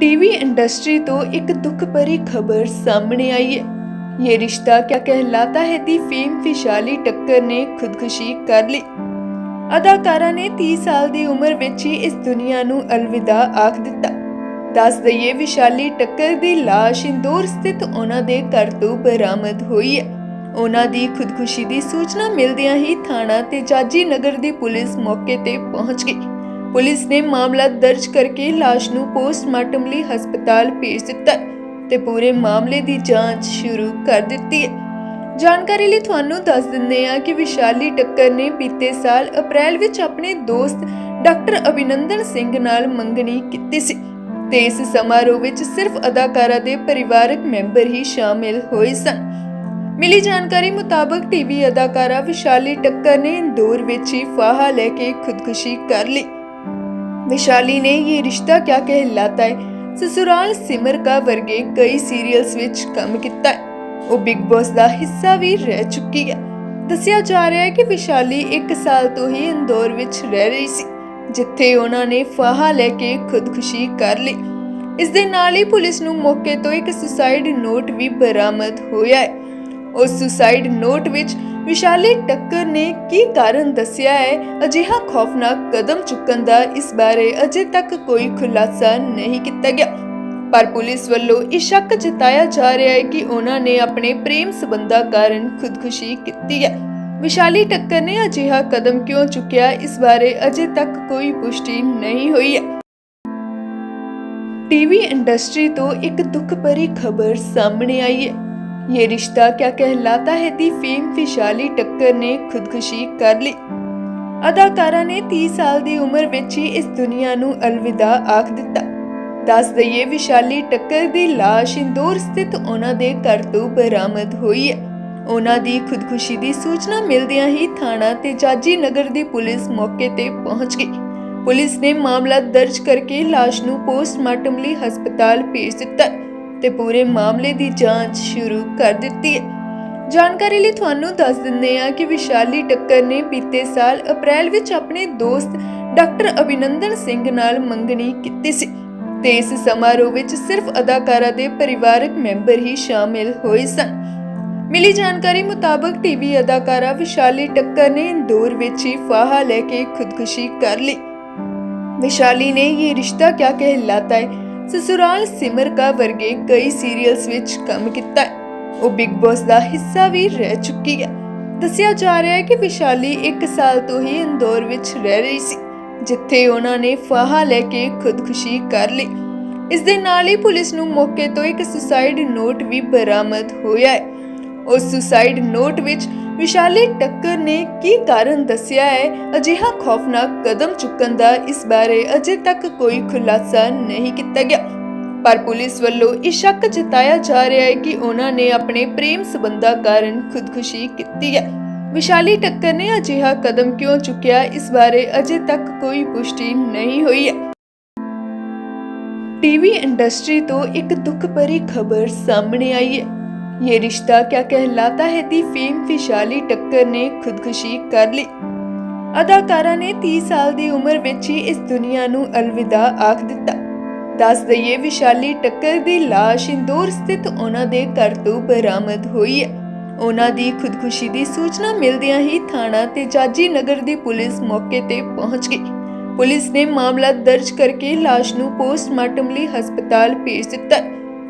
TV industry तो एक दुख भरी खबर सामने आई है ये रिश्ता क्या कहलाता है दी फेम विशाली टक्कर ने खुदकुशी ਕਰ ਲਈ ਅਦਾਕਾਰਾ ਨੇ 30 ਸਾਲ ਦੀ ਉਮਰ ਵਿੱਚ ਹੀ ਇਸ ਦੁਨੀਆ ਨੂੰ ਅਲਵਿਦਾ ਆਖ ਦਿੱਤਾ ਦੱਸ ਦਈਏ ਵਿਸ਼ਾਲੀ ਟੱਕਰ ਦੀ ਲਾਸ਼ ਇੰਦੌਰ ਸਥਿਤ ਉਹਨਾਂ ਦੇ ਘਰ ਤੋਂ ਬਰਾਮਦ ਹੋਈ ਹੈ ਉਹਨਾਂ ਦੀ ਖੁਦਕੁਸ਼ੀ ਦੀ ਸੂਚਨਾ ਮਿਲਦਿਆਂ ਹੀ ਥਾਣਾ ਤੇ ਜਾਜੀ ਨਗਰ ਦੀ ਪੁਲਿਸ ਮੌਕੇ ਤੇ ਪਹੁੰਚ ਗਈ ਪੁਲਿਸ ਨੇ ਮਾਮਲਾ ਦਰਜ ਕਰਕੇ ਲਾਸ਼ ਨੂੰ ਪੋਸਟਮਾਰਟਮ ਲਈ ਹਸਪਤਾਲ ਭੇਜ ਦਿੱਤਾ ਤੇ ਪੂਰੇ ਮਾਮਲੇ ਦੀ ਜਾਂਚ ਸ਼ੁਰੂ ਕਰ ਦਿੱਤੀ ਹੈ। ਜਾਣਕਾਰੀ ਲਈ ਤੁਹਾਨੂੰ ਦੱਸ ਦਿੰਦੇ ਹਾਂ ਕਿ ਵਿਸ਼ਾਲੀ ਟੱਕਰ ਨੇ ਬੀਤੇ ਸਾਲ ਅਪ੍ਰੈਲ ਵਿੱਚ ਆਪਣੇ ਦੋਸਤ ਡਾਕਟਰ ਅਭਿਨੰਦਨ ਸਿੰਘ ਨਾਲ ਮੰਗਣੀ ਕੀਤੀ ਸੀ ਤੇ ਇਸ ਸਮਾਰੋਹ ਵਿੱਚ ਸਿਰਫ ਅਦਾਕਾਰਾ ਦੇ ਪਰਿਵਾਰਕ ਮੈਂਬਰ ਹੀ ਸ਼ਾਮਿਲ ਹੋਏ ਸਨ। ਮਿਲੀ ਜਾਣਕਾਰੀ ਮੁਤਾਬਕ ਟੀਵੀ ਅਦਾਕਾਰਾ ਵਿਸ਼ਾਲੀ ਟੱਕਰ ਨੇ ਇੰਦੌਰ ਵਿੱਚ ਹੀ ਫਾਹਾ ਲੈ ਕੇ ਖੁਦਕੁਸ਼ੀ ਕਰ ਲਈ। विशाली ने ये रिश्ता क्या कहलाता है ससुराल सिमर का ਵਰਗੇ ਕਈ ਸੀਰੀਅਲਸ ਵਿੱਚ ਕੰਮ ਕੀਤਾ ਹੈ ਉਹ ਬਿਗ ਬੌਸ ਦਾ ਹਿੱਸਾ ਵੀ ਰਹਿ ਚੁੱਕੀ ਹੈ ਦੱਸਿਆ ਜਾ ਰਿਹਾ ਹੈ ਕਿ ਵਿਸ਼ਾਲੀ 1 ਸਾਲ ਤੋਂ ਹੀ ਇੰਦੌਰ ਵਿੱਚ ਰਹਿ ਰਹੀ ਸੀ ਜਿੱਥੇ ਉਹਨਾਂ ਨੇ ਫਾਹਾ ਲੈ ਕੇ ਖੁਦਕੁਸ਼ੀ ਕਰ ਲਈ ਇਸ ਦੇ ਨਾਲ ਹੀ ਪੁਲਿਸ ਨੂੰ ਮੌਕੇ ਤੋਂ ਇੱਕ ਸੁਸਾਈਡ ਨੋਟ ਵੀ ਬਰਾਮਦ ਹੋਇਆ ਹੈ ਉਸ ਸੁਸਾਈਡ ਨੋਟ ਵਿੱਚ ਵਿਸ਼ਾਲੀ ਟੱਕਰ ਨੇ ਕੀ ਕਾਰਨ ਦੱਸਿਆ ਹੈ? ਅਜਿਹਾ ਖੌਫਨਾਕ ਕਦਮ ਚੁੱਕਣ ਦਾ ਇਸ ਬਾਰੇ ਅਜੇ ਤੱਕ ਕੋਈ ਖੁਲਾਸਾ ਨਹੀਂ ਕੀਤਾ ਗਿਆ। ਪਰ ਪੁਲਿਸ ਵੱਲੋਂ ਇਹ ਸ਼ੱਕ ਜਤਾਇਆ ਜਾ ਰਿਹਾ ਹੈ ਕਿ ਉਹਨਾਂ ਨੇ ਆਪਣੇ ਪ੍ਰੇਮ ਸਬੰਧਾਂ ਕਾਰਨ ਖੁਦਕੁਸ਼ੀ ਕੀਤੀ ਹੈ। ਵਿਸ਼ਾਲੀ ਟੱਕਰ ਨੇ ਅਜਿਹਾ ਕਦਮ ਕਿਉਂ ਚੁੱਕਿਆ? ਇਸ ਬਾਰੇ ਅਜੇ ਤੱਕ ਕੋਈ ਪੁਸ਼ਟੀ ਨਹੀਂ ਹੋਈ ਹੈ। ਟੀਵੀ ਇੰਡਸਟਰੀ ਤੋਂ ਇੱਕ ਦੁੱਖ ਭਰੀ ਖਬਰ ਸਾਹਮਣੇ ਆਈ ਹੈ। ये रिश्ता क्या कहलाता है दी फेम विशाली टक्कर ने खुदकुशी ਕਰ ਲਈ ਅਦਾਕਾਰਾ ਨੇ 30 ਸਾਲ ਦੀ ਉਮਰ ਵਿੱਚ ਹੀ ਇਸ ਦੁਨੀਆ ਨੂੰ ਅਲਵਿਦਾ ਆਖ ਦਿੱਤਾ ਦੱਸ ਦਈਏ ਵਿਸ਼ਾਲੀ ਟੱਕਰ ਦੀ ਲਾਸ਼ ਇੰਦੌਰ ਸਥਿਤ ਉਹਨਾਂ ਦੇ ਘਰ ਤੋਂ ਬਰਾਮਦ ਹੋਈ ਹੈ ਉਹਨਾਂ ਦੀ ਖੁਦਕੁਸ਼ੀ ਦੀ ਸੂਚਨਾ ਮਿਲਦਿਆਂ ਹੀ ਥਾਣਾ ਤੇ ਜਾਜੀ ਨਗਰ ਦੀ ਪੁਲਿਸ ਮੌਕੇ ਤੇ ਪਹੁੰਚ ਗਈ ਪੁਲਿਸ ਨੇ ਮਾਮਲਾ ਦਰਜ ਕਰਕੇ ਲਾਸ਼ ਨੂੰ ਪੋਸਟਮਾਰਟਮ ਲਈ ਹਸਪਤਾਲ ਭੇਜ ਦਿੱਤਾ ਤੇ ਪੂਰੇ ਮਾਮਲੇ ਦੀ ਜਾਂਚ ਸ਼ੁਰੂ ਕਰ ਦਿੱਤੀ ਹੈ। ਜਾਣਕਾਰੀ ਲਈ ਤੁਹਾਨੂੰ ਦੱਸ ਦਿੰਦੇ ਹਾਂ ਕਿ ਵਿਸ਼ਾਲੀ ਟੱਕਰ ਨੇ ਬੀਤੇ ਸਾਲ ਅਪ੍ਰੈਲ ਵਿੱਚ ਆਪਣੇ ਦੋਸਤ ਡਾਕਟਰ ਅਭਿਨੰਦਨ ਸਿੰਘ ਨਾਲ ਮੰਗਣੀ ਕੀਤੀ ਸੀ ਤੇ ਇਸ ਸਮਾਰੋਹ ਵਿੱਚ ਸਿਰਫ ਅਦਾਕਾਰਾ ਦੇ ਪਰਿਵਾਰਕ ਮੈਂਬਰ ਹੀ ਸ਼ਾਮਿਲ ਹੋਏ ਸਨ। ਮਿਲੀ ਜਾਣਕਾਰੀ ਮੁਤਾਬਕ ਟੀਵੀ ਅਦਾਕਾਰਾ ਵਿਸ਼ਾਲੀ ਟੱਕਰ ਨੇ ਇੰਦੌਰ ਵਿੱਚ ਹੀ ਫਾਹਾ ਲੈ ਕੇ ਖੁਦਕੁਸ਼ੀ ਕਰ ਲਈ। ਵਿਸ਼ਾਲੀ ਨੇ ਇਹ ਰਿਸ਼ਤਾ ਕਿਆ ਕਹਿਲਾਤਾ ਹੈ? ਸਸੁਰਾਲ ਸਿਮਰ ਵਰਗੇ ਕਈ ਸੀਰੀਅਲਸ ਵਿੱਚ ਕੰਮ ਕੀਤਾ ਹੈ। ਉਹ ਬਿਗ ਬੌਸ ਦਾ ਹਿੱਸਾ ਵੀ ਰਹਿ ਚੁੱਕੀ ਹੈ। ਦੱਸਿਆ ਜਾ ਰਿਹਾ ਹੈ ਕਿ ਵਿਸ਼ਾਲੀ 1 ਸਾਲ ਤੋਂ ਹੀ ਇੰਦੌਰ ਵਿੱਚ ਰਹਿ ਰਹੀ ਸੀ, ਜਿੱਥੇ ਉਹਨਾਂ ਨੇ ਫਾਹਾ ਲੈ ਕੇ ਖੁਦਕੁਸ਼ੀ ਕਰ ਲਈ। ਇਸ ਦੇ ਨਾਲ ਹੀ ਪੁਲਿਸ ਨੂੰ ਮੌਕੇ ਤੋਂ ਇੱਕ ਸੁਸਾਈਡ ਨੋਟ ਵੀ ਬਰਾਮਦ ਹੋਇਆ ਹੈ। ਉਸ ਸੁਸਾਈਡ ਨੋਟ ਵਿੱਚ ਵਿਸ਼ਾਲੀ ਟੱਕਰ ਨੇ ਕੀ ਕਾਰਨ ਦੱਸਿਆ ਹੈ? ਅਜਿਹਾ ਖੌਫਨਾਕ ਕਦਮ ਚੁੱਕਣ ਦਾ ਇਸ ਬਾਰੇ ਅਜੇ ਤੱਕ ਕੋਈ ਖੁਲਾਸਾ ਨਹੀਂ ਕੀਤਾ ਗਿਆ। ਪਰ ਪੁਲਿਸ ਵੱਲੋਂ ਇਹ ਸ਼ੱਕ ਜਤਾਇਆ ਜਾ ਰਿਹਾ ਹੈ ਕਿ ਉਹਨਾਂ ਨੇ ਆਪਣੇ ਪ੍ਰੇਮ ਸਬੰਧਾਂ ਕਾਰਨ ਖੁਦਕੁਸ਼ੀ ਕੀਤੀ ਹੈ। ਵਿਸ਼ਾਲੀ ਟੱਕਰ ਨੇ ਅਜਿਹਾ ਕਦਮ ਕਿਉਂ ਚੁੱਕਿਆ? ਇਸ ਬਾਰੇ ਅਜੇ ਤੱਕ ਕੋਈ ਪੁਸ਼ਟੀ ਨਹੀਂ ਹੋਈ ਹੈ। ਟੀਵੀ ਇੰਡਸਟਰੀ ਤੋਂ ਇੱਕ ਦੁੱਖ ਭਰੀ ਖਬਰ ਸਾਹਮਣੇ ਆਈ ਹੈ। ये रिश्ता क्या कहलाता है दी फेम विशाली टक्कर ने खुदकुशी ਕਰ ਲਈ ਅਦਾਕਾਰਾ ਨੇ 30 ਸਾਲ ਦੀ ਉਮਰ ਵਿੱਚ ਹੀ ਇਸ ਦੁਨੀਆ ਨੂੰ ਅਲਵਿਦਾ ਆਖ ਦਿੱਤਾ ਦੱਸ ਦਈਏ ਵਿਸ਼ਾਲੀ ਟੱਕਰ ਦੀ ਲਾਸ਼ ਇੰਦੌਰ ਸਥਿਤ ਉਹਨਾਂ ਦੇ ਘਰ ਤੋਂ ਬਰਾਮਦ ਹੋਈ ਹੈ ਉਹਨਾਂ ਦੀ ਖੁਦਕੁਸ਼ੀ ਦੀ ਸੂਚਨਾ ਮਿਲਦਿਆਂ ਹੀ ਥਾਣਾ ਤੇ ਜਾਜੀ ਨਗਰ ਦੀ ਪੁਲਿਸ ਮੌਕੇ ਤੇ ਪਹੁੰਚ ਗਈ ਪੁਲਿਸ ਨੇ ਮਾਮਲਾ ਦਰਜ ਕਰਕੇ ਲਾਸ਼ ਨੂੰ ਪੋਸਟਮਾਰਟਮ ਲਈ ਹਸਪਤਾਲ ਭੇਜ ਦਿੱਤਾ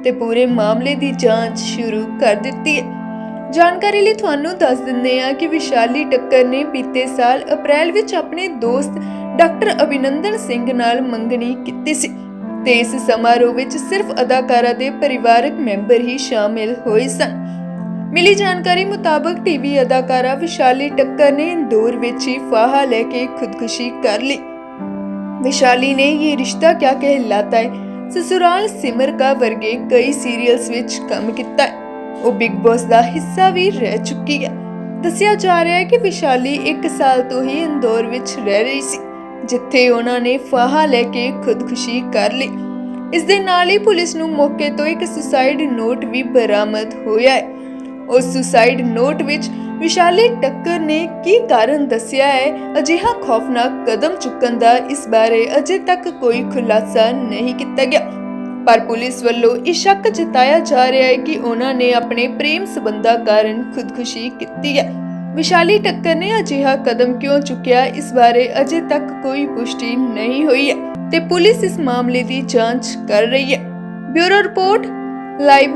ਤੇ ਪੂਰੇ ਮਾਮਲੇ ਦੀ ਜਾਂਚ ਸ਼ੁਰੂ ਕਰ ਦਿੱਤੀ ਹੈ। ਜਾਣਕਾਰੀ ਲਈ ਤੁਹਾਨੂੰ ਦੱਸ ਦਿੰਦੇ ਹਾਂ ਕਿ ਵਿਸ਼ਾਲੀ ਟੱਕਰ ਨੇ ਬੀਤੇ ਸਾਲ ਅਪ੍ਰੈਲ ਵਿੱਚ ਆਪਣੇ ਦੋਸਤ ਡਾਕਟਰ ਅਭਿਨੰਦਨ ਸਿੰਘ ਨਾਲ ਮੰਗਣੀ ਕੀਤੀ ਸੀ ਤੇ ਇਸ ਸਮਾਰੋਹ ਵਿੱਚ ਸਿਰਫ ਅਦਾਕਾਰਾ ਦੇ ਪਰਿਵਾਰਕ ਮੈਂਬਰ ਹੀ ਸ਼ਾਮਿਲ ਹੋਏ ਸਨ। ਮਿਲੀ ਜਾਣਕਾਰੀ ਮੁਤਾਬਕ ਟੀਵੀ ਅਦਾਕਾਰਾ ਵਿਸ਼ਾਲੀ ਟੱਕਰ ਨੇ ਇੰਦੌਰ ਵਿੱਚ ਹੀ ਫਾਹਾ ਲੈ ਕੇ ਖੁਦਕੁਸ਼ੀ ਕਰ ਲਈ। ਵਿਸ਼ਾਲੀ ਨੇ ਇਹ ਰਿਸ਼ਤਾ ਕਿਆ ਕਹਿਲਾਤਾ ਹੈ? ਸਸੁਰਾਲ ਸਿਮਰ ਵਰਗੇ ਕਈ ਸੀਰੀਅਲਸ ਵਿੱਚ ਕੰਮ ਕੀਤਾ ਹੈ। ਉਹ ਬਿਗ ਬੌਸ ਦਾ ਹਿੱਸਾ ਵੀ ਰਹਿ ਚੁੱਕੀ ਹੈ। ਦੱਸਿਆ ਜਾ ਰਿਹਾ ਹੈ ਕਿ ਵਿਸ਼ਾਲੀ 1 ਸਾਲ ਤੋਂ ਹੀ ਇੰਦੌਰ ਵਿੱਚ ਰਹਿ ਰਹੀ ਸੀ, ਜਿੱਥੇ ਉਹਨਾਂ ਨੇ ਫਾਹਾ ਲੈ ਕੇ ਖੁਦਕੁਸ਼ੀ ਕਰ ਲਈ। ਇਸ ਦੇ ਨਾਲ ਹੀ ਪੁਲਿਸ ਨੂੰ ਮੌਕੇ ਤੋਂ ਇੱਕ ਸੁਸਾਈਡ ਨੋਟ ਵੀ ਬਰਾਮਦ ਹੋਇਆ ਹੈ। ਉਸ ਸੁਸਾਈਡ ਨੋਟ ਵਿੱਚ ਵਿਸ਼ਾਲੀ ਟੱਕਰ ਨੇ ਕੀ ਕਾਰਨ ਦੱਸਿਆ ਹੈ? ਅਜਿਹਾ ਖੌਫਨਾਕ ਕਦਮ ਚੁੱਕਣ ਦਾ ਇਸ ਬਾਰੇ ਅਜੇ ਤੱਕ ਕੋਈ ਖੁਲਾਸਾ ਨਹੀਂ ਕੀਤਾ ਗਿਆ। ਪਰ ਪੁਲਿਸ ਵੱਲੋਂ ਇਹ ਸ਼ੱਕ ਜਤਾਇਆ ਜਾ ਰਿਹਾ ਹੈ ਕਿ ਉਹਨਾਂ ਨੇ ਆਪਣੇ ਪ੍ਰੇਮ ਸਬੰਧਾਂ ਕਾਰਨ ਖੁਦਕੁਸ਼ੀ ਕੀਤੀ ਹੈ। ਵਿਸ਼ਾਲੀ ਟੱਕਰ ਨੇ ਅਜਿਹਾ ਕਦਮ ਕਿਉਂ ਚੁੱਕਿਆ? ਇਸ ਬਾਰੇ ਅਜੇ ਤੱਕ ਕੋਈ ਪੁਸ਼ਟੀ ਨਹੀਂ ਹੋਈ ਹੈ ਤੇ ਪੁਲਿਸ ਇਸ ਮਾਮਲੇ ਦੀ ਜਾਂਚ ਕਰ ਰਹੀ ਹੈ। Bureau report, live